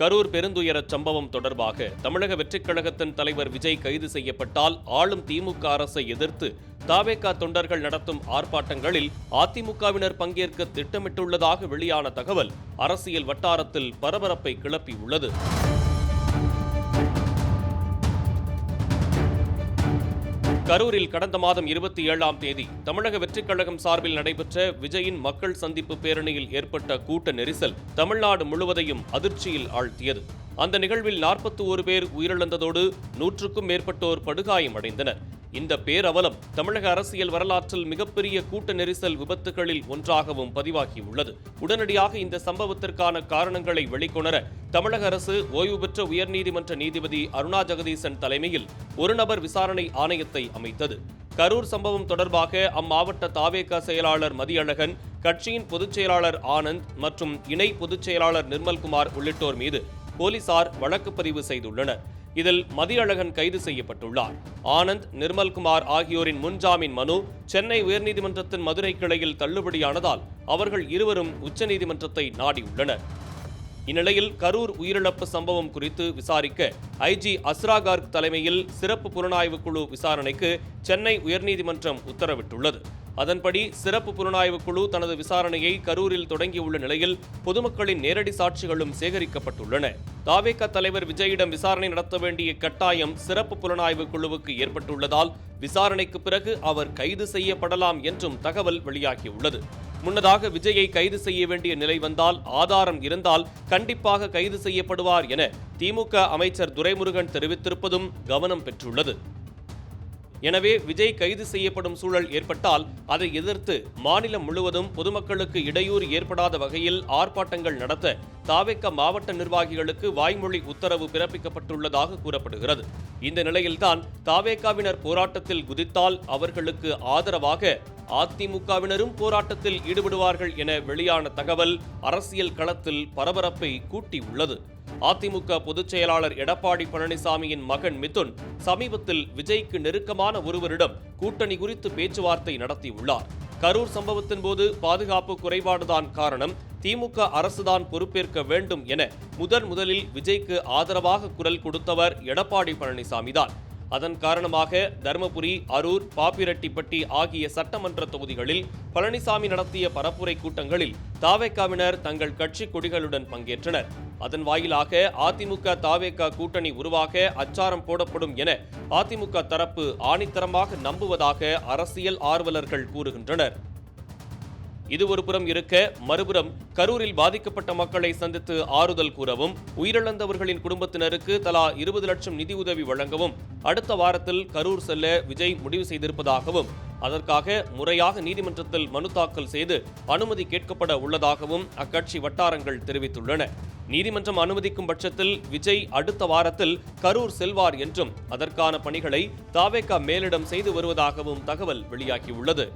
கரூர் பெருந்துயர சம்பவம் தொடர்பாக தமிழக வெற்றிக் கழகத்தின் தலைவர் விஜய் கைது செய்யப்பட்டால் ஆளும் திமுக அரசை எதிர்த்து தாவேகா தொண்டர்கள் நடத்தும் ஆர்ப்பாட்டங்களில் அதிமுகவினர் பங்கேற்க திட்டமிட்டுள்ளதாக வெளியான தகவல் அரசியல் வட்டாரத்தில் பரபரப்பை கிளப்பியுள்ளது. கரூரில் கடந்த மாதம் இருபத்தி ஏழாம் தேதி தமிழக வெற்றிக் கழகம் சார்பில் நடைபெற்ற விஜயின் மக்கள் சந்திப்பு பேரணியில் ஏற்பட்ட கூட்ட நெரிசல் தமிழ்நாடு முழுவதையும் அதிர்ச்சியில் ஆழ்த்தியது. அந்த நிகழ்வில் நாற்பத்தி ஒரு பேர் உயிரிழந்ததோடு நூற்றுக்கும் மேற்பட்டோர் படுகாயம் அடைந்தனர் இந்த பேரவலம் தமிழக அரசியல் வரலாற்றில் மிகப்பெரிய கூட்ட நெரிசல் விபத்துகளில் ஒன்றாகவும் பதிவாகியுள்ளது. உடனடியாக இந்த சம்பவத்திற்கான காரணங்களை வெளிக்கொணர தமிழக அரசு ஓய்வு பெற்ற உயர்நீதிமன்ற நீதிபதி அருணா ஜெகதீசன் தலைமையில் ஒரு நபர் விசாரணை ஆணையத்தை அமைத்தது. கரூர் சம்பவம் தொடர்பாக அம்மாவட்ட தாவேக செயலாளர் மதியழகன் கட்சியின் பொதுச் செயலாளர் ஆனந்த் மற்றும் இணை பொதுச் செயலாளர் நிர்மல்குமார் உள்ளிட்டோர் மீது போலீசார் வழக்கு பதிவு செய்துள்ளனர். இதில் மதியழகன் கைது செய்யப்பட்டுள்ளார். ஆனந்த் நிர்மல்குமார் ஆகியோரின் முன்ஜாமீன் மனு சென்னை உயர்நீதிமன்றத்தின் மதுரை கிளையில் தள்ளுபடியானதால் அவர்கள் இருவரும் உச்சநீதிமன்றத்தை நாடியுள்ளனர். இந்நிலையில் கரூர் உயிரிழப்பு சம்பவம் குறித்து விசாரிக்க ஐஜி அஸ்ரா கார்க் தலைமையில் சிறப்பு புலனாய்வு குழு விசாரணைக்கு சென்னை உயர்நீதிமன்றம் உத்தரவிட்டுள்ளது. அதன்படி சிறப்பு புலனாய்வு குழு தனது விசாரணையை கரூரில் தொடங்கியுள்ள நிலையில் பொதுமக்களின் நேரடி சாட்சிகளும் சேகரிக்கப்பட்டுள்ளன. தாவேக தலைவர் விஜயிடம் விசாரணை நடத்த வேண்டிய கட்டாயம் சிறப்பு புலனாய்வு குழுவுக்கு ஏற்பட்டுள்ளதால் விசாரணைக்கு பிறகு அவர் கைது செய்யப்படலாம் என்றும் தகவல் வெளியாகியுள்ளது. முன்னதாக விஜயை கைது செய்ய வேண்டிய நிலை வந்தால் ஆதாரம் இருந்தால் கண்டிப்பாக கைது செய்யப்படுவார் என திமுக அமைச்சர் துரைமுருகன் தெரிவித்திருப்பதும் கவனம் பெற்றுள்ளது. எனவே விஜய் கைது செய்யப்படும் சூழல் ஏற்பட்டால் அதை எதிர்த்து மாநிலம் முழுவதும் பொதுமக்களுக்கு இடையூறு ஏற்படாத வகையில் ஆர்ப்பாட்டங்கள் நடத்த தாவேக்க மாவட்ட நிர்வாகிகளுக்கு வாய்மொழி உத்தரவு பிறப்பிக்கப்பட்டுள்ளதாக கூறப்படுகிறது. இந்த நிலையில்தான் தாவேக்காவினர் போராட்டத்தில் குதித்தால் அவர்களுக்கு ஆதரவாக அதிமுகவினரும் போராட்டத்தில் ஈடுபடுவார்கள் என வெளியான தகவல் அரசியல் களத்தில் பரபரப்பை கூட்டியுள்ளது. அதிமுக பொதுச் செயலாளர் எடப்பாடி பழனிசாமியின் மகன் மிதுன் சமீபத்தில் விஜய்க்கு நெருக்கமான ஒருவரிடம் கூட்டணி குறித்து பேச்சுவார்த்தை நடத்தியுள்ளார். கரூர் சம்பவத்தின் போது பாதுகாப்பு குறைபாடுதான் காரணம். திமுக அரசுதான் பொறுப்பேற்க வேண்டும் என முதன் முதலில் விஜய்க்கு ஆதரவாக குரல் கொடுத்தவர் எடப்பாடி பழனிசாமிதான். அதன் காரணமாக தருமபுரி அரூர் பாப்பிரெட்டிப்பட்டி ஆகிய சட்டமன்ற தொகுதிகளில் பழனிசாமி நடத்திய பரப்புரை கூட்டங்களில் தாவேக்காவினர் தங்கள் கட்சி கொடிகளுடன் பங்கேற்றனர். அதன் வாயிலாக அதிமுக தாவேக கூட்டணி உருவாக அச்சாரம் போடப்படும் என அதிமுக தரப்பு ஆணித்தரமாக நம்புவதாக அரசியல் ஆர்வலர்கள் கூறுகின்றனர். இது ஒரு புறம் இருக்க மறுபுறம் கரூரில் பாதிக்கப்பட்ட மக்களை சந்தித்து ஆறுதல் கூறவும் உயிரிழந்தவர்களின் குடும்பத்தினருக்கு தலா இருபது லட்சம் நிதியுதவி வழங்கவும் அடுத்த வாரத்தில் கரூர் செல்ல விஜய் முடிவு செய்திருப்பதாகவும் அதற்காக முறையாக நீதிமன்றத்தில் மனு தாக்கல் செய்து அனுமதி கேட்கப்பட உள்ளதாகவும் அக்கட்சி வட்டாரங்கள் தெரிவித்துள்ளன. நீதிமன்றம் அனுமதிக்கும் பட்சத்தில் விஜய் அடுத்த வாரத்தில் கரூர் செல்வார் என்றும் அதற்கான பணிகளை தாவேகா மேலிடம் செய்து வருவதாகவும் தகவல் வெளியாகியுள்ளது.